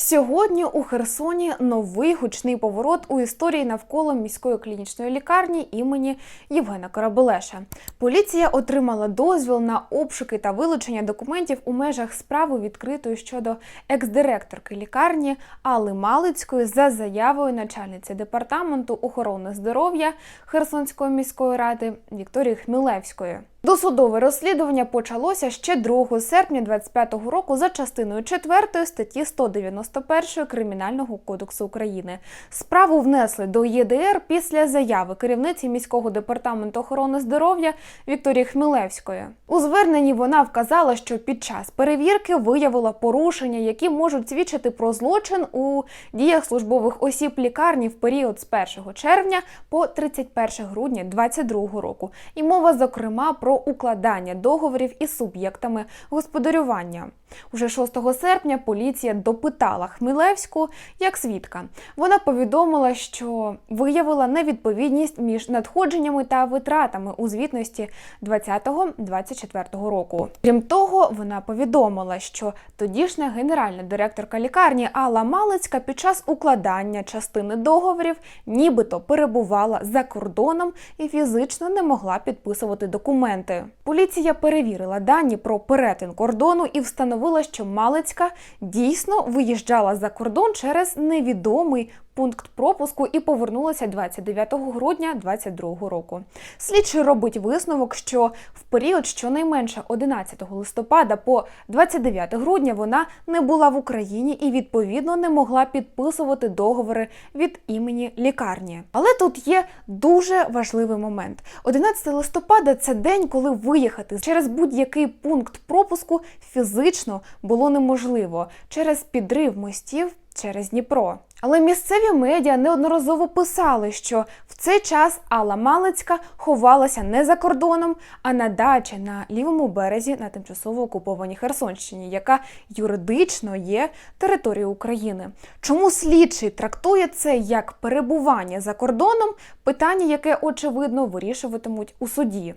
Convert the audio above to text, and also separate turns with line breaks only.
Сьогодні у Херсоні новий гучний поворот у історії навколо міської клінічної лікарні імені Євгена Корабелеша. Поліція отримала дозвіл на обшуки та вилучення документів у межах справи відкритої щодо екс-директорки лікарні Алли Малицької за заявою начальниці департаменту охорони здоров'я Херсонської міської ради Вікторії Хмілевської. Досудове розслідування почалося ще 2 серпня 2025 року за частиною 4 статті 191 Кримінального кодексу України. Справу внесли до ЄДР після заяви керівниці міського департаменту охорони здоров'я Вікторії Хмілевської. У зверненні вона вказала, що під час перевірки виявила порушення, які можуть свідчити про злочин у діях службових осіб лікарні в період з 1 червня по 31 грудня 2022 року. І мова, зокрема, про укладання договорів із суб'єктами господарювання. Уже 6 серпня поліція допитала Хмілевську як свідка. Вона повідомила, що виявила невідповідність між надходженнями та витратами у звітності 20-24 року. Крім того, вона повідомила, що тодішня генеральна директорка лікарні Алла Малицька під час укладання частини договорів нібито перебувала за кордоном і фізично не могла підписувати документи. Поліція перевірила дані про перетин кордону і встановила, що Малицька дійсно виїжджала за кордон через невідомий пункт пропуску і повернулася 29 грудня 2022 року. Слідчий робить висновок, що в період щонайменше 11 листопада по 29 грудня вона не була в Україні і відповідно не могла підписувати договори від імені лікарні. Але тут є дуже важливий момент. 11 листопада це день, коли виїхати через будь-який пункт пропуску фізично було неможливо через підрив мостів через Дніпро. Але місцеві медіа неодноразово писали, що в цей час Алла Малицька ховалася не за кордоном, а на дачі на лівому березі на тимчасово окупованій Херсонщині, яка юридично є територією України. Чому слідчий трактує це як перебування за кордоном? Питання, яке очевидно вирішуватимуть у суді.